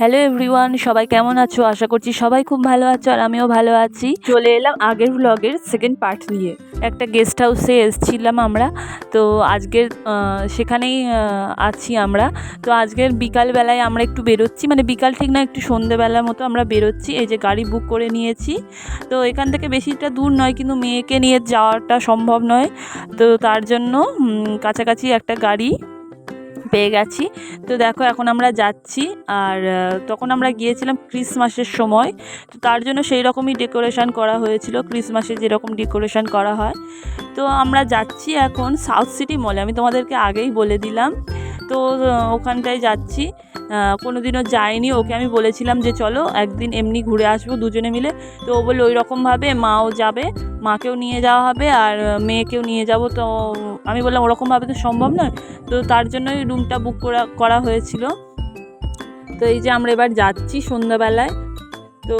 Hello everyone সবাই কেমন আছো? আশা করছি সবাই খুব ভালো আছো আর আমিও ভালো আছি। চলে এলাম আগের ব্লগের সেকেন্ড পার্ট নিয়ে। একটা গেস্ট হাউসে এসেছিলাম আমরা। তো আজকের সেখানেই আছি আমরা। তো আজকের বিকালবেলায় আমরা একটু বেরোচ্ছি। মানে বিকাল ঠিক না, একটু সন্ধেবেলার মতো আমরা বেরোচ্ছি। এই যে গাড়ি বুক করে নিয়েছি। তো এখান থেকে বেশিটা দূর নয়, কিন্তু মেয়েকে নিয়ে যাওয়াটা সম্ভব নয়। তো তার জন্য কাছাকাছি একটা গাড়ি পেয়ে গেছি। তো দেখো, এখন আমরা যাচ্ছি আর তখন আমরা গিয়েছিলাম ক্রিসমাসের সময়। তো তার জন্য সেই রকমই ডেকোরেশন করা হয়েছিল, ক্রিসমাসে যেরকম ডেকোরেশন করা হয়। তো আমরা যাচ্ছি এখন সাউথ সিটি মলে। আমি তোমাদেরকে আগেই বলে দিলাম। তো ওখানটায় যাচ্ছি। কোনো দিনও যাইনি ওকে আমি বলেছিলাম যে, চলো একদিন এমনি ঘুরে আসব দুজনে মিলে। তো ও বলল ওই রকমভাবে মাও যাবে, মাকেও নিয়ে যাওয়া হবে আর মেয়েকেও নিয়ে যাব। তো আমি বললাম, ওরকমভাবে তো সম্ভব নয়। তো তার জন্যই রুমটা বুক করা করা হয়েছিল। তো এই যে আমরা এবার যাচ্ছি সন্ধ্যাবেলায়। তো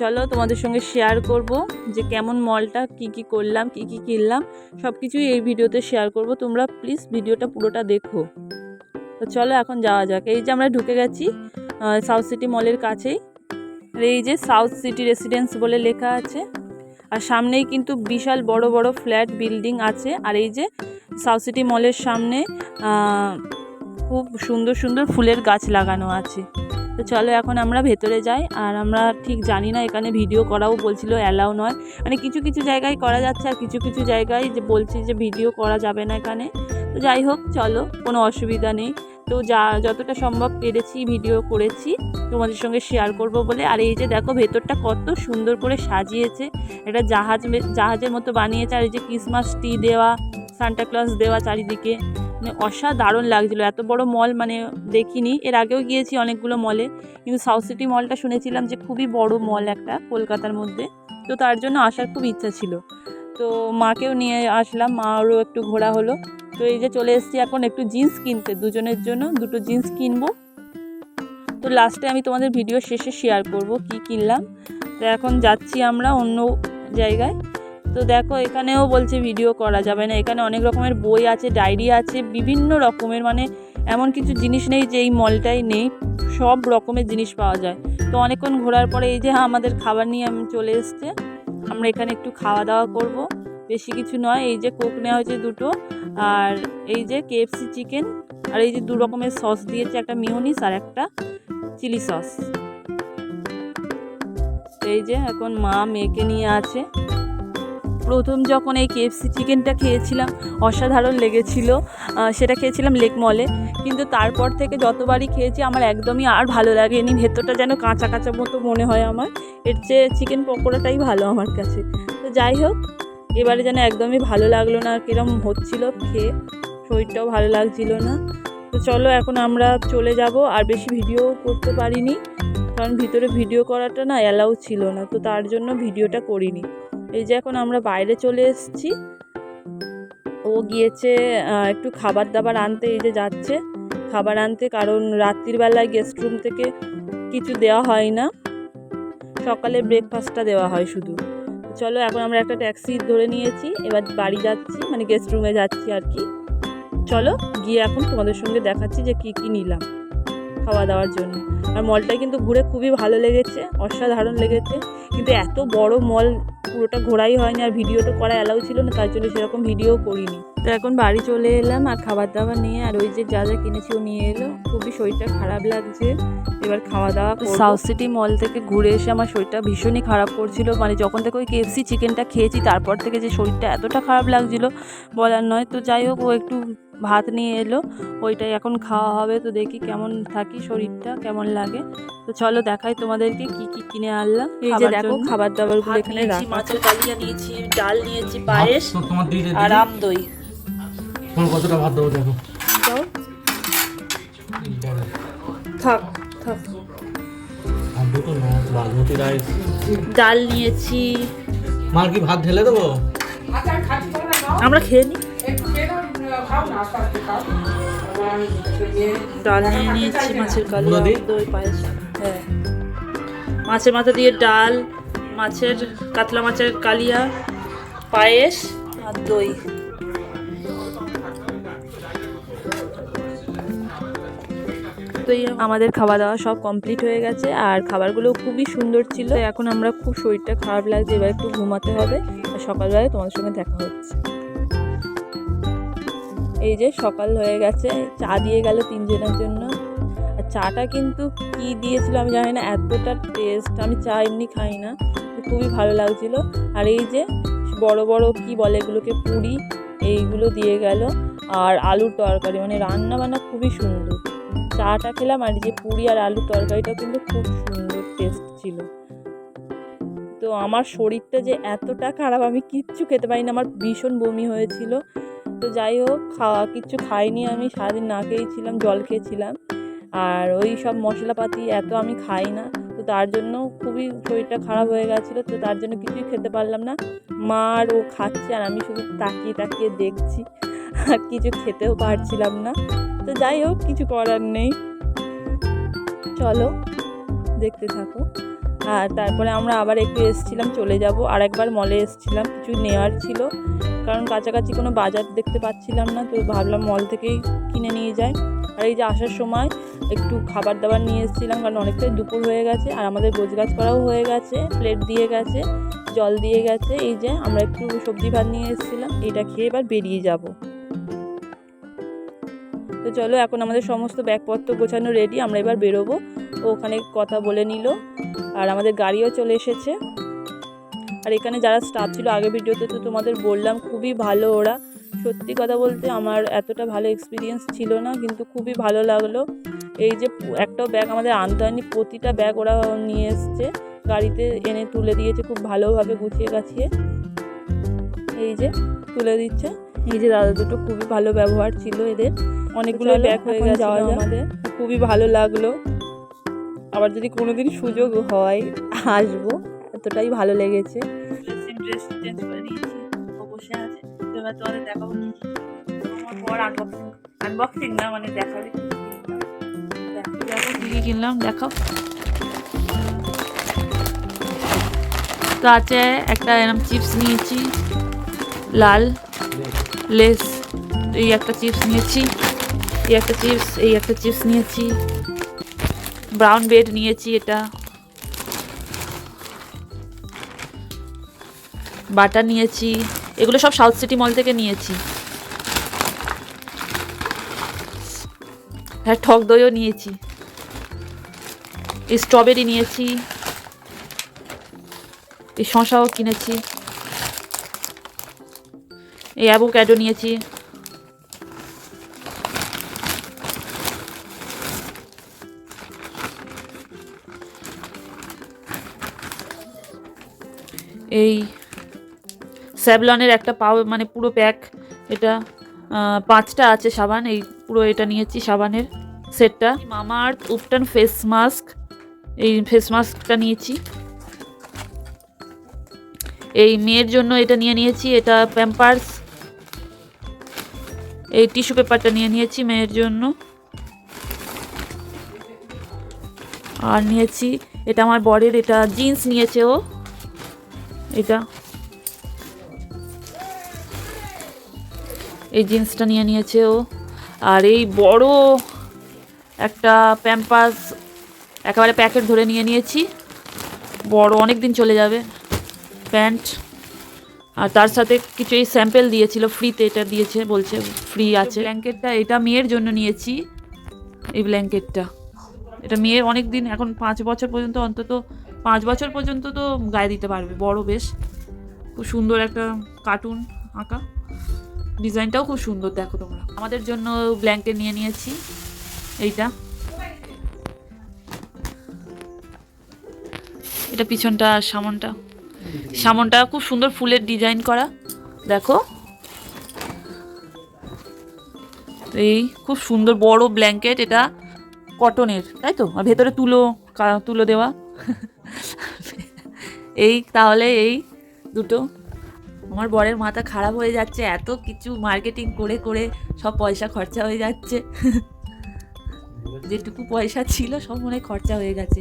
চলো তোমাদের সঙ্গে শেয়ার করব যে কেমন মলটা, কি কি করলাম, কি কি কিনলাম। সব কিছুই এই ভিডিওতে শেয়ার করব। তোমরা প্লিজ ভিডিওটা পুরোটা দেখো। তো চলো এখন যাওয়া যাক। এই যে আমরা ঢুকে গেছি সাউথ সিটি মলের কাছেই। আর এই যে সাউথ সিটি রেসিডেন্স বলে লেখা আছে। আর সামনেই কিন্তু বিশাল বড় বড় ফ্ল্যাট বিল্ডিং আছে। আর এই যে সাউথ সিটি মলের সামনে খুব সুন্দর সুন্দর ফুলের গাছ লাগানো আছে। তো চলো এখন আমরা ভেতরে যাই। আর আমরা ঠিক জানি না, এখানে ভিডিও করাও বলছিল অ্যালাউ নয়। মানে কিছু কিছু জায়গায় করা যাচ্ছে আর কিছু কিছু জায়গায় যে বলছি যে ভিডিও করা যাবে না এখানে। তো যাই হোক, চলো, কোনো অসুবিধা নেই। তো যা, যতটা সম্ভব পেরেছি ভিডিও করেছি। তোমাদের সঙ্গে শেয়ার করব বলে। আর এই যে দেখো, ভেতরটা কত সুন্দর করে সাজিয়েছে। এটা জাহাজ জাহাজের মতো বানিয়েছে। আর এই যে ক্রিসমাস ট্রি দেওয়া সান্টা ক্লজ দেওয়া চারিদিকে। মানে অসাধারণ লাগছিল। এত বড় মল মানে দেখিনি। এর আগেও গিয়েছি অনেকগুলো মলে কিন্তু সাউথ সিটি মলটা শুনেছিলাম যে খুবই বড় মল একটা কলকাতার মধ্যে। তো তার জন্য আসার খুব ইচ্ছা ছিল। তো মাকেও নিয়ে আসলাম। মারও একটু ঘোরা হলো। তো এই যে চলে এসেছি এখন একটু জিন্স কিনতে। দুজনের জন্য দুটো জিন্স কিনবো। তো লাস্টে আমি তোমাদের ভিডিও শেষে শেয়ার করব কি কিনলাম। তো এখন যাচ্ছি আমরা অন্য জায়গায়। তো দেখো, এখানেও বলছে ভিডিও করা যাবে না। এখানে অনেক রকমের বই আছে ডায়েরি আছে, বিভিন্ন রকমের মানে এমন কিছু জিনিস নেই যে এই মলটাই নেই, সব রকমের জিনিস পাওয়া যায়। তো অনেকক্ষণ ঘোরার পরে এই যে হ্যাঁ আমাদের খাবার নিয়ে আমি চলে এসছে। আমরা এখানে একটু খাওয়া দাওয়া করব। বেশি কিছু নয়, এই যে কোক নেওয়া হয়েছে দুটো, আর এই যে কেএফসি চিকেন আর এই যে দু রকমের সস দিয়েছে, একটা মিউনিস আর একটা চিলি সস এই যে, এখন মা মেয়েকে নিয়ে আছে। প্রথম যখন এই কেএফসি চিকেনটা খেয়েছিলাম, অসাধারণ লেগেছিল। সেটা খেয়েছিলাম লেক মলে কিন্তু তারপর থেকে যতবারই খেয়েছি, আমার একদমই আর ভালো লাগেনি। ভেতরটা যেন কাঁচা কাঁচা মতো মনে হয় আমার। এর চেয়ে চিকেন পকোড়াটাই ভালো আমার কাছে। তো যাই হোক, এবারে যেন একদমই ভালো লাগল না, কিরম হচ্ছিল খেয়ে। শরীরটাও ভালো লাগছিল না। তো চলো, এখন আমরা চলে যাব। আর বেশি ভিডিও করতে পারিনি। কারণ ভিতরে ভিডিও করাটা না অ্যালাউ ছিল না, তো তার জন্য ভিডিওটা করিনি। এই যে এখন আমরা বাইরে চলে এসেছি। ও গিয়েছে একটু খাবার দাবার আনতে, এই যে যাচ্ছে। খাবার আনতে, কারণ রাত্রির বেলায় গেস্ট রুম থেকে কিছু দেওয়া হয় না। সকালে ব্রেকফাস্টটা দেওয়া হয় শুধু। চলো, এখন আমরা একটা ট্যাক্সি ধরে নিয়েছি, এবার বাড়ি যাচ্ছি মানে গেস্ট রুমে যাচ্ছি আর কি। চলো, গিয়ে এখন তোমাদের সঙ্গে দেখাচ্ছি যে কি কি নিলাম। খাওয়া দাওয়ার জন্য। আর মলটা কিন্তু ঘুরে খুবই ভালো লেগেছে, অসাধারণ লেগেছে। কিন্তু এত বড় মল পুরোটা ঘোরাই হয়নি আর ভিডিওটা করা অ্যালাউ ছিল না, তার জন্য সেরকম ভিডিও করিনি। তো এখন বাড়ি চলে এলাম আর খাবার দাবার নিয়ে, আর ওই যে যা যা কিনেছি ও নিয়ে এলো। খুবই শরীরটা খারাপ লাগছে, এবার খাওয়া দাওয়া সাউথ সিটি মল থেকে ঘুরে এসে আমার শরীরটা ভীষণই খারাপ করছিল। মানে যখন থেকে ওই কেএফসি চিকেনটা খেয়েছি, তারপর থেকে যে শরীরটা এতটা খারাপ লাগছিল বলার নয়। তো যাই হোক, ও একটু ভাত নিয়ে এলো ওইটাই এখন খাওয়া হবে তো দেখি কেমন থাকি শরীরটা কেমন লাগে। তো চলো দেখাই তোমাদেরকে কি কি কিনে আনলাম এই যে খাবার দেখো খাবার দাবারগুলো এখানে নিয়েছি, রাখা। মাছের কালিয়া নিয়েছি ডাল নিয়েছি পায়েস তো তোমার দিদি আর আম দই। কতটা ভাত দেবো দেখো। দাও। থাক থাক। আর দুটো না বাসমতি রাইস। ডাল নিয়েছি। মার কি ভাত ঢেলে দেবো? আমরা খেয়ে নিই ডাল নিয়ে নিয়েছি মাছের কালিয়া দই পায়েস। হ্যাঁ। মাছের মাথা দিয়ে ডাল মাছের কাতলা মাছের কালিয়া পায়েস আর দই। আমাদের খাওয়া দাওয়া সব কমপ্লিট হয়ে গেছে আর খাবারগুলো খুবই সুন্দর ছিল। এখন আমরা খুব শরীরটা খারাপ লাগছে এবার একটু ঘুমাতে হবে। আর সকালবেলায় তোমাদের সঙ্গে দেখা হচ্ছে। এই যে সকাল হয়ে গেছে, চা দিয়ে গেল তিনজনের জন্য। আর চাটা কিন্তু কি দিয়েছিল আমি জানি না, এতটা টেস্ট আমি চা এমনি খাই না, খুবই ভালো লাগছিল। আর এই যে বড় বড় কি বলে এগুলোকে, পুরি, এইগুলো দিয়ে গেল। আর আলুর তরকারি মানে রান্না বান্না খুবই সুন্দর। চাটা খেলাম আর যে পুরি আর আলুর তরকারিটাও কিন্তু খুব সুন্দর টেস্ট ছিল। তো আমার শরীরটা যে এতটা খারাপ, আমি কিচ্ছু খেতে পারি না আমার ভীষণ বমি হয়েছিল। তো যাই হোক, খাওয়া কিচ্ছু খাইনি আমি, সারাদিন না খেয়েছিলাম জল খেয়েছিলাম। আর ওই সব মশলাপাতি এত আমি খাই না, তো তার জন্য খুবই শরীরটা খারাপ হয়ে গেছিল, তো তার জন্য কিছুই খেতে পারলাম না। মা আর ও খাচ্ছে আর আমি শুধু তাকিয়ে তাকিয়ে দেখছি, আর কিছু খেতেও পারছিলাম না। তো যাই হোক, কিছু করার নেই। চলো, দেখতে থাকো। আর তারপরে আমরা আবার একটু এসছিলাম, চলে যাব। আর একবার মলে এসছিলাম, কিছু নেওয়ার ছিল। কারণ কাছাকাছি কোনো বাজার দেখতে পাচ্ছিলাম না, তো ভাবলাম মল থেকেই কিনে নিয়ে যাই। আর এই যে আসার সময় একটু খাবার দাবার নিয়ে এসেছিলাম, কারণ অনেকটাই দুপুর হয়ে গেছে, আর আমাদের গোছগাছ করাও হয়ে গেছে প্লেট দিয়ে গেছে, জল দিয়ে গেছে। এই যে আমরা একটু সবজি ভাত নিয়ে এসেছিলাম, এটা খেয়ে এবার বেরিয়ে যাব। তো চলো, এখন আমাদের সমস্ত ব্যাগপত্র গোছানো রেডি আমরা এবার বেরোবো। ও ওখানে কথা বলে নিল। আর আমাদের গাড়িও চলে এসেছে। আর এখানে যারা স্টাফ ছিল আগে ভিডিওতে তো তোমাদের বললাম খুবই ভালো ওরা। সত্যি কথা বলতে আমার এতটা ভালো এক্সপিরিয়েন্স ছিল না কিন্তু খুবই ভালো লাগল। এই যে একটাও ব্যাগ আমাদের আনতে হয়নি প্রতিটা ব্যাগ ওরা নিয়ে এসছে। গাড়িতে এনে তুলে দিয়েছে খুব ভালোভাবে গুছিয়ে গাছিয়ে। এই যে তুলে দিচ্ছে। এই যে দাদা দুটো খুবই ভালো ব্যবহার ছিল এদের। অনেকগুলো ব্যাগ হয়ে গেছে। আমাদের। খুবই ভালো লাগল। আবার যদি কোনোদিন সুযোগ হয় আসব। এতটাই ভালো লেগেছে। ড্রেসিং ড্রেস চেঞ্জ করে নিয়েছি ও বসে আছে। তো এবার তোমাদের দেখাবো কি কি। আমার বর আনবক্সিং আনবক্সিং না মানে দেখাবে কি কিনলাম। দেখাও। তো আছে একটা এরকম চিপস নিয়েছি লাল লেস এই একটা চিপস নিয়েছি এই একটা চিপস এই একটা চিপস নিয়েছি। ব্রাউন বেড নিয়েছি এটা। বাটার নিয়েছি। এগুলো সব সাউথ সিটি মল থেকে নিয়েছি। হ্যাঁ টক দইও নিয়েছি। স্ট্রবেরি নিয়েছি। এই শশাও কিনেছি। এই অ্যাভোক্যাডো নিয়েছি। এই স্যাভলনের একটা পাও মানে পুরো প্যাক, এটা পাঁচটা আছে সাবান, এই পুরো এটা নিয়েছি সাবানের সেটটা। মামার উপটান ফেস মাস্ক, এই ফেস মাস্কটা নিয়েছি। এই মেয়ের জন্য এটা নিয়ে নিয়েছি, এটা প্যাম্পার্স। এই টিস্যু পেপারটা নিয়ে নিয়েছি মেয়ের জন্য। আর নিয়েছি, এটা আমার বরের, এটা জিন্স নিয়েছে ও। এটা। এই জিন্সটা নিয়ে নিয়েছে ও। আর এই বড় একটা প্যাম্পাস একেবারে প্যাকেট ধরে নিয়ে নিয়েছি। বড় অনেক দিন চলে যাবে প্যান্ট। আর তার সাথে কিছু এই স্যাম্পেল দিয়েছিল ফ্রিতে এটা দিয়েছে বলছে ফ্রি আছে। ব্ল্যাঙ্কেটটা এটা মেয়ের জন্য নিয়েছি। এই ব্ল্যাঙ্কেটটা। এটা মেয়ের অনেক দিন এখন পাঁচ বছর পর্যন্ত অন্তত পাঁচ বছর পর্যন্ত তো গায়ে দিতে পারবে, বড় বেশ। খুব সুন্দর একটা কার্টুন আঁকা। ডিজাইনটাও খুব সুন্দর, দেখো তোমরা। আমাদের জন্য ব্ল্যাঙ্কেট নিয়ে নিয়েছি, এইটা। এটা পিছনটা, সামনটা। সামনটা খুব সুন্দর ফুলের ডিজাইন করা, দেখো। এই খুব সুন্দর বড় ব্ল্যাঙ্কেট এটা কটনের তাই তো? আর ভেতরে তুলো তুলো দেওয়া। এই, তাহলে এই দুটো। আমার বরের মাথা খারাপ হয়ে যাচ্ছে, এত কিছু মার্কেটিং করে করে সব পয়সা খরচা হয়ে যাচ্ছে। যেটুকু পয়সা ছিল, সব মনে খরচা হয়ে গেছে।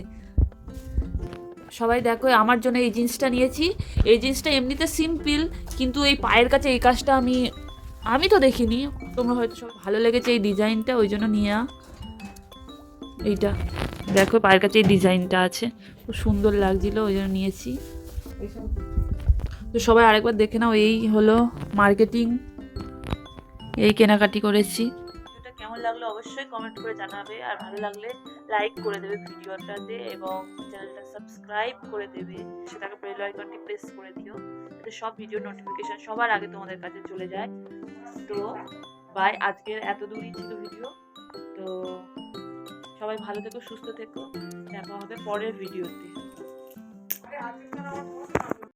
সবাই দেখো, আমার জন্য এই জিন্সটা নিয়েছি। এই জিন্সটা এমনিতে সিম্পল কিন্তু এই পায়ের কাছে এই কাজটা আমি আমি তো দেখিনি। তোমরা হয়তো সব ভালো লেগেছে এই ডিজাইনটা ওই জন্য নিয়ে এইটা। দেখো পায়ের কাছে এই ডিজাইনটা আছে। খুব সুন্দর লাগছিল, ওই জন্য নিয়েছি। তো সবাই আরেকবার দেখে নাও, এই হলো মার্কেটিং এই কেনাকাটি করেছি। কেমন লাগল অবশ্যই কমেন্ট করে জানাবে, আর ভালো লাগলে লাইক করে দেবে ভিডিওটাতে এবং চ্যানেলটা সাবস্ক্রাইব করে দেবে। সেটাকে বেল আইকনটি প্রেস করে দিও, যাতে সব ভিডিও নোটিফিকেশন সবার আগে তোমাদের কাছে চলে যায়। তো বাই আজকের এত দূরই ছিল ভিডিও তো সবাই ভালো থেকো সুস্থ থেকো। দেখা হবে পরের ভিডিওতে।